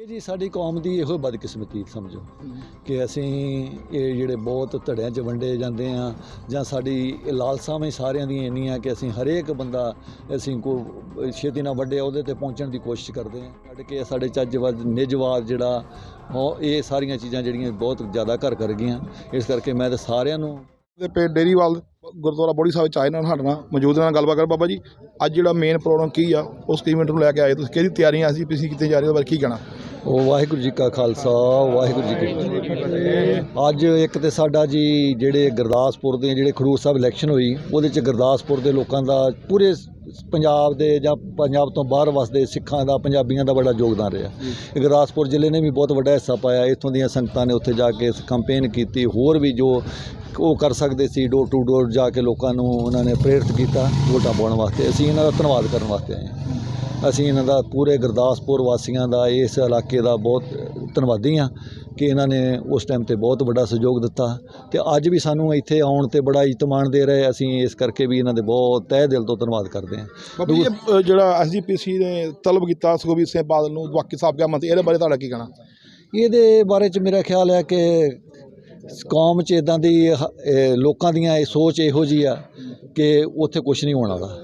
ਇਹ ਜੀ ਸਾਡੀ ਕੌਮ ਦੀ ਇਹੋ ਬਦਕਿਸਮਤੀ, ਸਮਝੋ। ਕਿ ਅਸੀਂ ਇਹ ਜਿਹੜੇ ਬਹੁਤ ਧੜਿਆਂ 'ਚ ਵੰਡੇ ਜਾਂਦੇ ਆ ਜਾਂ ਸਾਡੀ ਇਹ ਲਾਲਸਾਵਾਂ ਸਾਰਿਆਂ ਦੀਆਂ ਇੰਨੀਆਂ ਕਿ ਅਸੀਂ ਹਰੇਕ ਬੰਦਾ ਅਸੀਂ ਕੋ ਛੇਤੀ ਨਾਲ ਵੱਡੇ ਉਹਦੇ ਤੇ ਪਹੁੰਚਣ ਦੀ ਕੋਸ਼ਿਸ਼ ਕਰਦੇ ਆ ਛੱਡ ਕੇ ਸਾਡੇ ਚੱਜਵਾਦ ਨਿਜਵਾਦ ਜਿਹੜਾ, ਉਹ ਇਹ ਸਾਰੀਆਂ ਚੀਜ਼ਾਂ ਜਿਹੜੀਆਂ ਬਹੁਤ ਜ਼ਿਆਦਾ ਘਰ ਕਰ ਗਈਆਂ। ਇਸ ਕਰਕੇ ਮੈਂ ਤਾਂ ਸਾਰਿਆਂ ਨੂੰ ਦੇ ਪਿੰਡ ਡੇਰੀਵਾਲ ਗੁਰਦੁਆਰਾ ਬੋੜੀ ਸਾਹਿਬ ਚਾਹੇ ਨਾਲ ਸਾਡੇ ਨਾਲ ਮੌਜੂਦ ਨਾਲ ਗੱਲਬਾਤ ਕਰ। ਬਾਬਾ ਜੀ, ਅੱਜ ਜਿਹੜਾ ਮੇਨ ਪ੍ਰੋਗਰਾਮ ਕੀ ਆ ਉਸ ਇਵੈਂਟ ਨੂੰ ਲੈ ਕੇ ਆਏ ਤੁਸੀਂ ਕਿਹਦੀ ਤਿਆਰੀਆਂ ਅਸੀਂ ਤੁਸੀਂ ਕਿੱਥੇ ਜਾ ਰਹੇ ਹੋ ਬਾਰੇ ਕੀ ਕਹਿਣਾ? ਵਾਹਿਗੁਰੂ ਜੀ ਕਾ ਖਾਲਸਾ ਵਾਹਿਗੁਰੂ ਜੀ ਕੀ ਫਤਿਹ। ਅੱਜ ਇੱਕ ਤੇ ਸਾਡਾ ਜੀ ਜਿਹੜੇ ਗੁਰਦਾਸਪੁਰ ਦੇ ਜਿਹੜੇ ਖਡੂਰ ਸਾਹਿਬ ਇਲੈਕਸ਼ਨ ਹੋਈ ਉਹਦੇ ਚ ਗੁਰਦਾਸਪੁਰ ਦੇ ਲੋਕਾਂ ਦਾ ਪੂਰੇ ਪੰਜਾਬ ਦੇ ਜਾਂ ਪੰਜਾਬ ਤੋਂ ਬਾਹਰ ਵਸਦੇ ਸਿੱਖਾਂ ਦਾ ਪੰਜਾਬੀਆਂ ਦਾ ਬੜਾ ਯੋਗਦਾਨ ਰਿਹਾ। ਗੁਰਦਾਸਪੁਰ ਜ਼ਿਲ੍ਹੇ ਨੇ ਵੀ ਬਹੁਤ ਵੱਡਾ ਹਿੱਸਾ ਪਾਇਆ ਇੱਥੋਂ ਦੀਆਂ ਸੰਗਤਾਂ ਨੇ ਉੱਥੇ ਜਾ ਕੇ ਕੰਪੇਨ ਕੀਤੀ ਹੋਰ ਵੀ ਜੋ ਉਹ ਕਰ ਸਕਦੇ ਸੀ ਡੋਰ ਟੂ ਡੋਰ ਜਾ ਕੇ ਲੋਕਾਂ ਨੂੰ ਉਹਨਾਂ ਨੇ ਪ੍ਰੇਰਿਤ ਕੀਤਾ ਵੋਟਾਂ ਪਾਉਣ ਵਾਸਤੇ। ਅਸੀਂ ਇਹਨਾਂ ਦਾ ਧੰਨਵਾਦ ਕਰਨ ਵਾਸਤੇ ਆਏ ਹਾਂ। ਅਸੀਂ ਇਹਨਾਂ ਦਾ ਪੂਰੇ ਗੁਰਦਾਸਪੁਰ ਵਾਸੀਆਂ ਦਾ ਇਸ ਇਲਾਕੇ ਦਾ ਬਹੁਤ ਧੰਨਵਾਦੀ ਹਾਂ ਕਿ ਇਹਨਾਂ ਨੇ ਉਸ ਟਾਈਮ ਤੇ ਬਹੁਤ ਵੱਡਾ ਸਹਿਯੋਗ ਦਿੱਤਾ ਤੇ ਅੱਜ ਵੀ ਸਾਨੂੰ ਇੱਥੇ ਆਉਣ ਤੇ ਬੜਾ ਇਤਮਾਨ ਦੇ ਰਹੇ ਅਸੀਂ ਇਸ ਕਰਕੇ ਵੀ ਇਹਨਾਂ ਦੇ ਬਹੁਤ ਤਹਿ ਦਿਲ ਤੋਂ ਧੰਨਵਾਦ ਕਰਦੇ ਹਾਂ। ਜਿਹੜਾ ਐਸਜੀਪੀਸੀ ਨੇ ਤਲਬ ਕੀਤਾ ਸੁਖਬੀਰ ਸਿੰਘ ਬਾਦਲ ਨੂੰ ਬਾਕੀ ਸਾਬਕਾ ਮੰਤਰੀ ਇਹਦੇ ਬਾਰੇ ਤੁਹਾਡਾ ਕੀ ਕਹਿਣਾ? ਇਹਦੇ ਬਾਰੇ ਚ ਮੇਰਾ ਖਿਆਲ ਹੈ ਕਿ ਕੌਮ ਚ ਇਦਾਂ ਦੀ ਲੋਕਾਂ ਦੀਆਂ ਇਹ ਸੋਚ ਇਹੋ ਜੀ ਆ ਕਿ ਉੱਥੇ ਕੁਝ ਨਹੀਂ ਹੋਣ ਵਾਲਾ।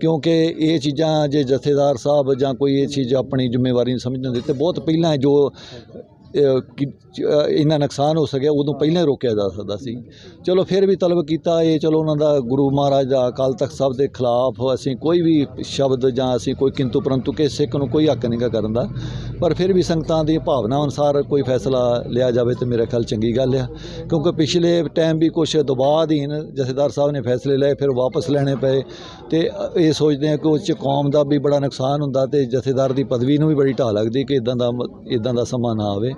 ਕਿਉਂਕਿ ਇਹ ਚੀਜ਼ਾਂ ਜੇ ਜਥੇਦਾਰ ਸਾਹਿਬ ਜਾਂ ਕੋਈ ਇਹ ਚੀਜ਼ ਆਪਣੀ ਜ਼ਿੰਮੇਵਾਰੀ ਨਹੀਂ ਸਮਝਦੇ ਹੁੰਦੇ ਤੇ ਬਹੁਤ ਪਹਿਲਾਂ ਜੋ ਇੰਨਾ ਨੁਕਸਾਨ ਹੋ ਸਕਿਆ, ਉਦੋਂ ਪਹਿਲਾਂ ਰੋਕਿਆ ਜਾ ਸਕਦਾ ਸੀ। ਚਲੋ, ਫਿਰ ਵੀ ਤਲਬ ਕੀਤਾ, ਇਹ ਚਲੋ ਉਹਨਾਂ ਦਾ ਗੁਰੂ ਮਹਾਰਾਜ ਦਾ ਅਕਾਲ ਤਖਤ ਸਾਹਿਬ ਦੇ ਖਿਲਾਫ ਅਸੀਂ ਕੋਈ ਵੀ ਸ਼ਬਦ ਜਾਂ ਅਸੀਂ ਕੋਈ ਕਿੰਤੂ ਪਰੰਤੂ ਕਿ ਸਿੱਖ ਨੂੰ ਕੋਈ ਹੱਕ ਨਹੀਂਗਾ ਕਰਨ ਦਾ। ਪਰ ਫਿਰ ਵੀ ਸੰਗਤਾਂ ਦੀ ਭਾਵਨਾ ਅਨੁਸਾਰ ਕੋਈ ਫੈਸਲਾ ਲਿਆ ਜਾਵੇ ਤੇ ਮੇਰੇ ਖਿਆਲ ਚੰਗੀ ਗੱਲ ਆ। ਕਿਉਂਕਿ ਪਿਛਲੇ ਟਾਈਮ ਵੀ ਕੁਝ ਦਬਾਅ ਅਧੀਨ ਜਥੇਦਾਰ ਸਾਹਿਬ ਨੇ ਫੈਸਲੇ ਲਏ, ਫਿਰ ਵਾਪਸ ਲੈਣੇ ਪਏ। ਤੇ ਇਹ ਸੋਚਦੇ ਆ ਕਿ ਉਸ 'ਚ ਕੌਮ ਦਾ ਵੀ ਬੜਾ ਨੁਕਸਾਨ ਹੁੰਦਾ ਤੇ ਜਥੇਦਾਰ ਦੀ ਪਦਵੀ ਨੂੰ ਵੀ ਬੜੀ ਢਾਹ ਲੱਗਦੀ ਕਿ ਇਦਾਂ ਦਾ ਇਦਾਂ ਦਾ ਸਮਾਂ ਨਾ ਆਵੇ।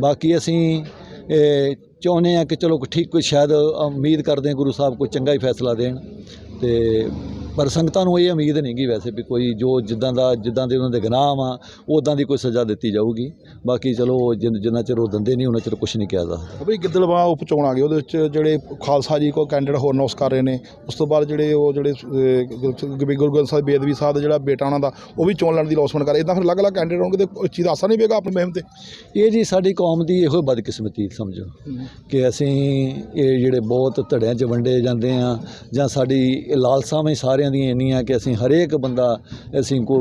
ਬਾਕੀ ਅਸੀਂ ਚਾਹੁੰਦੇ ਆ ਕਿ ਚਲੋ ਠੀਕ ਕੋਈ ਸ਼ਾਇਦ ਉਮੀਦ ਕਰਦੇ ਹਾਂ ਗੁਰੂ ਸਾਹਿਬ ਕੋਈ ਚੰਗਾ ਹੀ ਫੈਸਲਾ ਦੇਣ ਤੇ ਪਰ ਸੰਗਤਾਂ ਨੂੰ ਇਹ ਉਮੀਦ ਨਹੀਂ ਗੀ ਵੈਸੇ ਵੀ ਕੋਈ ਜੋ ਜਿੱਦਾਂ ਦਾ ਜਿੱਦਾਂ ਦੇ ਉਹਨਾਂ ਦੇ ਗੁਨਾਹ ਆ ਉਦਾਂ ਦੀ ਕੋਈ ਸਜ਼ਾ ਦਿੱਤੀ ਜਾਊਗੀ। ਬਾਕੀ ਚਲੋ ਜਿੰਨ- ਜਿੰਨਾ ਚਿਰ ਉਹ ਦਿੰਦੇ ਨਹੀਂ ਉਹਨਾਂ ਚਿਰ ਕੁਝ ਨਹੀਂ ਕਿਹਾ ਜਾ ਗਿੱਦੜਵਾ ਉਪ ਚੋਣ ਆ ਗਈ ਉਹਦੇ ਵਿੱਚ ਜਿਹੜੇ ਖਾਲਸਾ ਜੀ ਕੋ ਕੈਂਡੀਡੇਟ ਹੋਰ ਅਨਾਉਂਸ ਕਰ ਰਹੇ ਨੇ ਉਸ ਤੋਂ ਬਾਅਦ ਜਿਹੜੇ ਉਹ ਜਿਹੜੇ ਅ, ਗੁਰੂ ਗੁਰੂ ਗ੍ਰੰਥ ਸਾਹਿਬ ਬੇਦਵੀ ਸਾਹਿਬ ਦਾ ਜਿਹੜਾ ਬੇਟਾ ਉਹਨਾਂ ਦਾ ਉਹ ਵੀ ਚੋਣ ਲੜਨ ਦੀ ਲੌਸਮੈਂਟ ਕਰ ਇਦਾਂ ਫਿਰ ਅਲੱਗ-ਅਲੱਗ ਕੈਂਡੀਡੇਟ ਹੋਣਗੇ ਤੇ ਚੀਜ਼ ਅਸਰ ਨਹੀਂ ਪਏਗਾ ਆਪਣੀ ਮੁਹਿੰਮ ਤੇ? ਇਹ ਜੀ ਸਾਡੀ ਕੌਮ ਦੀ ਇਹੋ ਬਦਕਿਸਮਤੀ ਸਮਝੋ। ਕਿ ਅਸੀਂ ਇਹ ਜਿਹੜੇ ਬਹੁਤ ਧੜਿਆਂ 'ਚ ਵੰਡੇ ਜਾਂਦੇ ਆ ਜਾਂ ਸਾਡੀ ਇਹ ਲਾਲਸਾਵਾਂ ਸਾਰਿਆਂ ਦੀਆਂ ਇੰਨੀਆਂ ਕਿ ਅਸੀਂ ਹਰੇਕ ਬੰਦਾ ਅਸੀਂ ਕੋ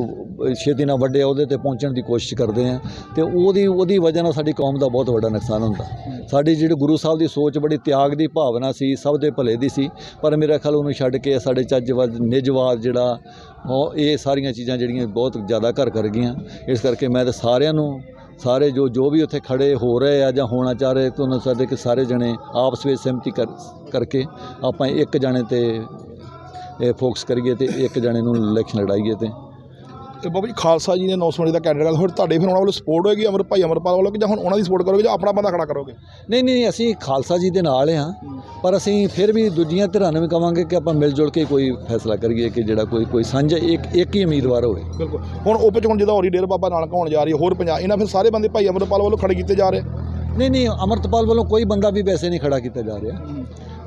ਛੇਤੀ ਨਾਲ ਵੱਡੇ ਉਹਦੇ ਤੇ ਪਹੁੰਚਣ ਦੀ ਕੋਸ਼ਿਸ਼ ਕਰਦੇ ਆ ਤੇ ਉਹਦੀ ਉਹਦੀ ਵਜ੍ਹਾ ਨਾਲ ਸਾਡੀ ਕੌਮ ਦਾ ਬਹੁਤ ਵੱਡਾ ਨੁਕਸਾਨ ਹੁੰਦਾ। ਸਾਡੀ ਜਿਹੜੀ ਗੁਰੂ ਸਾਹਿਬ ਦੀ ਸੋਚ ਬੜੀ ਤਿਆਗ ਦੀ ਭਾਵਨਾ ਸੀ, ਸਭ ਦੇ ਭਲੇ ਦੀ ਸੀ, ਪਰ ਮੇਰਾ ਖਿਆਲ ਉਹਨੂੰ ਛੱਡ ਕੇ ਸਾਡੇ ਚੱਜਵਾਦ ਨਿਜਵਾਦ ਜਿਹੜਾ, ਉਹ ਇਹ ਸਾਰੀਆਂ ਚੀਜ਼ਾਂ ਜਿਹੜੀਆਂ ਬਹੁਤ ਜ਼ਿਆਦਾ ਘਰ ਕਰ ਗਈਆਂ। ਇਸ ਕਰਕੇ ਮੈਂ ਤਾਂ ਸਾਰਿਆਂ ਨੂੰ, ਸਾਰੇ ਜੋ ਜੋ ਵੀ ਉੱਥੇ ਖੜੇ ਹੋ ਰਹੇ ਆ ਜਾਂ ਹੋਣਾ ਚਾਹ ਰਹੇ, ਤੇ ਉਹਨਾਂ ਸਾਡੇ ਕਿ ਸਾਰੇ ਜਣੇ ਆਪਸ ਵਿੱਚ ਸਹਿਮਤੀ ਕਰ, ਕਰਕੇ ਆਪਾਂ ਇੱਕ ਜਣੇ ਤੇ ਫੋਕਸ ਕਰੀਏ ਤੇ ਇੱਕ ਜਣੇ ਨੂੰ ਇਲੈਕਸ਼ਨ ਲੜਾਈਏ ਤੇ। ਤੇ ਬਾਬਾ ਜੀ ਖਾਲਸਾ ਜੀ ਨੇ ਅਨਾਉਂਸਮੈਂਟ ਦਾ ਕੈਂਡੀਡੇਟ ਹੋਰ ਤੁਹਾਡੇ ਫਿਰ ਉਹਨਾਂ ਵੱਲੋਂ ਸਪੋਰਟ ਹੋਏਗੀ ਅਮਰ ਭਾਈ ਅਮਰਪਾਲ ਵੱਲੋਂ ਕਿ ਜਾਂ ਹੁਣ ਉਹਨਾਂ ਦੀ ਸਪੋਰਟ ਕਰੋਗੇ ਜਾਂ ਆਪਣਾ ਬੰਦਾ ਖੜਾ ਕਰੋਗੇ? ਨਹੀਂ ਨਹੀਂ ਅਸੀਂ ਖਾਲਸਾ ਜੀ ਦੇ ਨਾਲ ਹਾਂ ਪਰ ਅਸੀਂ ਫਿਰ ਵੀ ਦੂਜੀਆਂ ਧਿਰਾਂ ਨੂੰ ਵੀ ਕਵਾਂਗੇ ਕਿ ਆਪਾਂ ਮਿਲ ਜੁਲ ਕੇ ਕੋਈ ਫੈਸਲਾ ਕਰੀਏ ਕਿ ਜਿਹੜਾ ਕੋਈ ਕੋਈ ਸਾਂਝਾ ਇੱਕ ਇੱਕ ਹੀ ਉਮੀਦਵਾਰ ਹੋਵੇ। ਬਿਲਕੁਲ। ਹੁਣ ਉਪ ਚੋਣ ਜਿਹਦਾ ਹੋਰੀ ਡੇਰ ਬਾਬਾ ਨਾਨਕ ਹੋਣ ਜਾ ਰਹੀ ਹੈ ਹੋਰ ਪੰਜਾਬ ਇਹਨਾਂ ਫਿਰ ਸਾਰੇ ਬੰਦੇ ਭਾਈ ਅਮਰਪਾਲ ਵੱਲੋਂ ਖੜੇ ਕੀਤੇ ਜਾ ਰਹੇ? ਨਹੀਂ ਨਹੀਂ ਅਮਰਤਪਾਲ ਵੱਲੋਂ ਕੋਈ ਬੰਦਾ ਵੀ ਵੈਸੇ ਨਹੀਂ ਖੜਾ ਕੀਤਾ ਜਾ ਰਿਹਾ।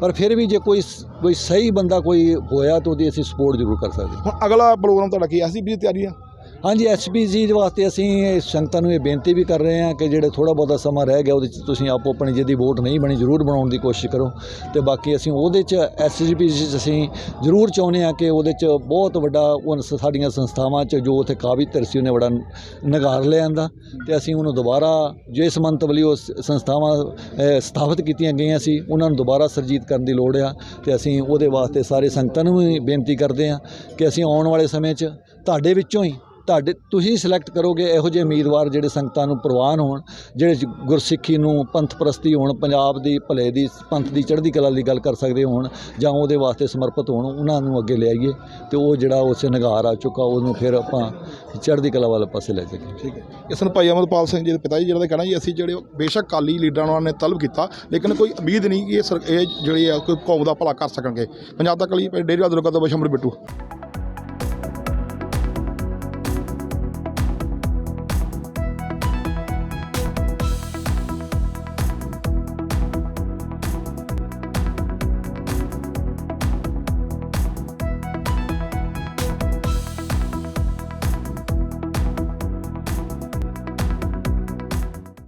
ਪਰ ਫਿਰ ਵੀ ਜੇ ਕੋਈ ਕੋਈ ਸਹੀ ਬੰਦਾ ਕੋਈ ਹੋਇਆ ਤਾਂ ਉਹਦੀ ਅਸੀਂ ਸਪੋਰਟ ਜ਼ਰੂਰ ਕਰ ਸਕਦੇ ਹਾਂ। ਹੁਣ ਅਗਲਾ ਪ੍ਰੋਗਰਾਮ ਤੁਹਾਡਾ ਕੀ ਐਸੀ ਵੀ ਤਿਆਰੀ ਆ। ਹਾਂਜੀ ਐਸਪੀਜੀ ਦੇ ਵਾਸਤੇ ਅਸੀਂ ਸੰਗਤਾਂ ਨੂੰ ਇਹ ਬੇਨਤੀ ਵੀ ਕਰ ਰਹੇ ਹਾਂ ਕਿ ਜਿਹੜੇ ਥੋੜਾ ਬਹੁਤਾ ਸਮਾਂ ਰਹਿ ਗਿਆ, ਉਹਦੇ 'ਚ ਤੁਸੀਂ ਆਪੋ ਆਪਣੀ ਜਿਹਦੀ ਵੋਟ ਨਹੀਂ ਬਣੀ, ਜ਼ਰੂਰ ਬਣਾਉਣ ਦੀ ਕੋਸ਼ਿਸ਼ ਕਰੋ। ਤੇ ਬਾਕੀ ਅਸੀਂ ਉਹਦੇ 'ਚ ਐਸਜੀਪੀਜੀ 'ਚ ਅਸੀਂ ਜ਼ਰੂਰ ਚਾਹੁੰਦੇ ਹਾਂ ਕਿ ਉਹਦੇ 'ਚ ਬਹੁਤ ਵੱਡਾ ਉਹ ਸਾਡੀਆਂ ਸੰਸਥਾਵਾਂ 'ਚ ਜੋ ਉੱਥੇ ਕਾਬਿਲ ਧਿਰ ਉਹਨੇ ਬੜਾ ਨਗਾਰ ਲਿਆਂਦਾ ਤੇ ਅਸੀਂ ਉਹਨੂੰ ਦੁਬਾਰਾ ਜਿਸ ਮੰਤਵ ਲਈ ਉਹ ਸ- ਸੰਸਥਾਵਾਂ ਸਥਾਪਿਤ ਕੀਤੀਆਂ ਗਈਆਂ ਸੀ, ਉਹਨਾਂ ਨੂੰ ਦੁਬਾਰਾ ਸਰਜੀਤ ਕਰਨ ਦੀ ਲੋੜ ਆ। ਤੇ ਅਸੀਂ ਉਹਦੇ ਵਾਸਤੇ ਸਾਰੇ ਸੰਗਤਾਂ ਨੂੰ ਵੀ ਬੇਨਤੀ ਕਰਦੇ ਹਾਂ ਕਿ ਅਸੀਂ ਆਉਣ ਵਾਲੇ ਸਮੇਂ 'ਚ ਤੁਹਾਡੇ ਵਿੱਚੋਂ ਹੀ ਤੁਹਾਡੇ, ਤੁਸੀਂ ਸਿਲੈਕਟ ਕਰੋਗੇ ਇਹੋ ਜਿਹੇ ਉਮੀਦਵਾਰ ਜਿਹੜੇ ਸੰਗਤਾਂ ਨੂੰ ਪ੍ਰਵਾਨ ਹੋਣ, ਜਿਹੜੇ ਗੁਰਸਿੱਖੀ ਨੂੰ ਪੰਥ ਪ੍ਰਸਤੀ ਹੋਣ, ਪੰਜਾਬ ਦੀ ਭਲੇ ਦੀ, ਪੰਥ ਦੀ ਚੜ੍ਹਦੀ ਕਲਾ ਦੀ ਗੱਲ ਕਰ ਸਕਦੇ ਹੋਣ ਜਾਂ ਉਹਦੇ ਵਾਸਤੇ ਸਮਰਪਿਤ ਹੋਣ, ਉਹਨਾਂ ਨੂੰ ਅੱਗੇ ਲਿਆਈਏ ਤੇ ਉਹ ਜਿਹੜਾ ਉਸ ਨਿਗਾਰ ਆ ਚੁੱਕਾ, ਉਹਨੂੰ ਫਿਰ ਆਪਾਂ ਚੜ੍ਹਦੀ ਕਲਾ ਵਾਲੇ ਪਾਸੇ ਲੈ ਸਕੀਏ ਠੀਕ ਹੈ। ਇਸ ਨੂੰ ਭਾਈ ਅਮਰਪਾਲ ਸਿੰਘ ਜੀ ਦੇ ਪਿਤਾ ਜੀ ਜਿਹੜਾ ਦਾ ਕਹਿਣਾ ਜੀ, ਅਸੀਂ ਜਿਹੜੇ ਬੇਸ਼ੱਕ ਕਾਲੀ ਲੀਡਰਾਂ ਨੂੰ ਉਹਨਾਂ ਨੇ ਤਲਬ ਕੀਤਾ, ਲੇਕਿਨ ਕੋਈ ਉਮੀਦ ਨਹੀਂ ਕਿ ਇਹ ਸਰ- ਇਹ ਜਿਹੜੇ ਆ, ਕੋਈ ਕੌਮ ਦਾ ਭਲਾ ਕਰ ਸਕਣਗੇ। ਪੰਜਾਬ ਦਾ ਲਈ ਡੇਰੀ ਦਾ ਲੋਕਾਂ ਤੋਂ ਬਸ਼ਮਰ ਬਿੱਟੂ।